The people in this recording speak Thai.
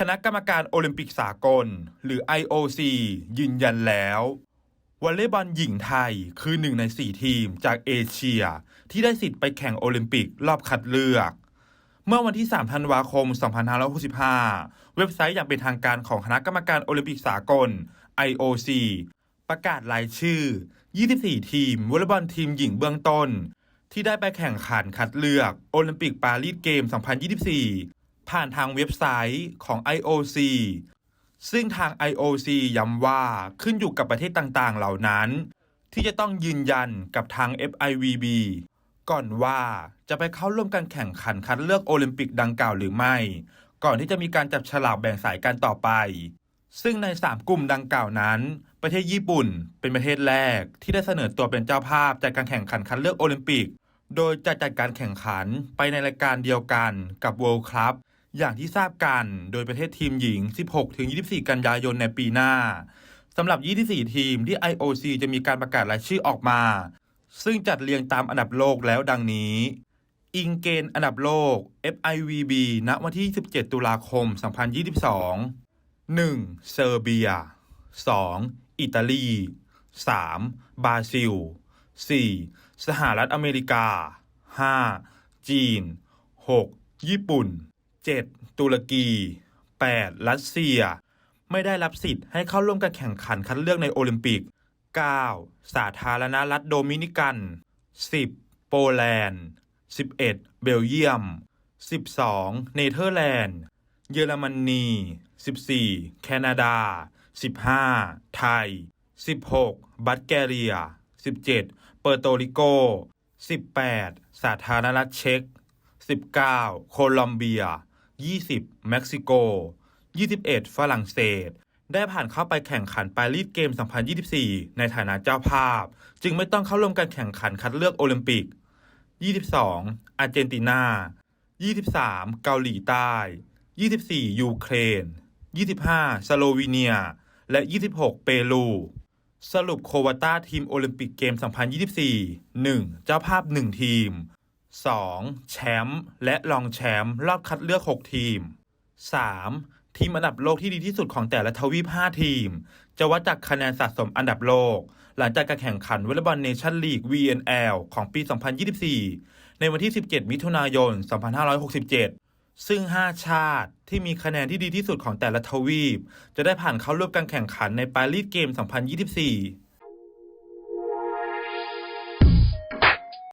คณะกรรมการโอลิมปิกสากล หรือ IOC ยืนยันแล้ววอลเลย์บอลหญิงไทยคือหนึ่งในสี่ทีมจากเอเชีย ที่ได้สิทธิ์ไปแข่งโอลิมปิกรอบคัดเลือก เมื่อวันที่ 3 ธันวาคม 2565 เว็บไซต์อย่างเป็นทางการของคณะกรรมการโอลิมปิกสากล IOC ประกาศรายชื่อ 24 ทีมวอลเลย์บอลทีมหญิงเบื้องต้น ที่ได้ไปแข่งขันคัดเลือกโอลิมปิกปารีสเกม 2024 ผ่านทางเว็บไซต์ของ IOC ซึ่งทาง IOC ย้ำว่าขึ้นอยู่กับประเทศต่างๆ เหล่านั้น ที่จะต้องยืนยันกับทาง FIVB ก่อนว่าจะไปเข้าร่วมการแข่งขันคัดเลือกโอลิมปิกดังกล่าวหรือไม่ ก่อนที่จะมีการจับฉลากแบ่งสายกันต่อไป ซึ่งใน 3 กลุ่มดังกล่าวนั้น ประเทศญี่ปุ่นเป็นประเทศแรกที่ได้เสนอตัวเป็นเจ้าภาพจัดการแข่งขันคัดเลือกโอลิมปิก โดยจะจัดการแข่งขันไปในรายการเดียวกันกับ World Cup อย่างที่ทราบกัน โดยประเทศทีมหญิง 16-24 กันยายนในปีหน้าสำหรับ 24 ทีมที่ IOC จะมีการประกาศรายชื่อออกมา ซึ่งจัดเรียงตามอันดับโลกแล้วดังนี้ อิงเกณฑ์อันดับโลก FIVB ณ วันที่ 17 ตุลาคม 2022 1. เซอร์เบีย 2. อิตาลี 3. บราซิล 4. สหรัฐอเมริกา 5. จีน 6. ญี่ปุ่น 7. ตุรกี 8. รัสเซีย ไม่ได้รับสิทธิ์ให้เข้าร่วมการแข่งขันคัดเลือกในโอลิมปิก 9. สาธารณรัฐโดมินิกัน 10. โปแลนด์ 11. เบลเยียม 12. เนเธอร์แลนด์ เยอรมนี 14. แคนาดา 15. ไทย 16. บัลแกเรีย 17. เปอร์โตริโก 18. สาธารณรัฐเช็ก 19. โคลอมเบีย 20. เม็กซิโก 21. ฝรั่งเศส ได้ผ่านเข้าไปแข่งขันปารีสเกม 2024 ในฐานะเจ้าภาพ จึงไม่ต้องเข้าร่วมการแข่งขันคัดเลือกโอลิมปิก 22. อาร์เจนตินา 23. เกาหลีใต้ 24. ยูเครน 25. สโลวีเนีย และ 26. เปรูสรุปโควตาทีมโอลิมปิกเกม 2024 1. เจ้าภาพ 1 ทีม 2. แชมป์และรองแชมป์รอบคัดเลือก 6 ทีม 3. ทีมอันดับโลกที่ดีที่สุดของแต่ละทวีป 5 ทีม จะวัดจากคะแนนสะสมอันดับโลก หลังจากการแข่งขันวอลเลย์บอลเนชั่นลีก VNL ของปี 2024 ในวันที่ 17 มิถุนายน 2567 ซึ่ง 5 ชาติที่มีคะแนนที่ดีที่สุดของแต่ละทวีป จะได้ผ่านเข้าร่วมการแข่งขันในปารีสเกม 2024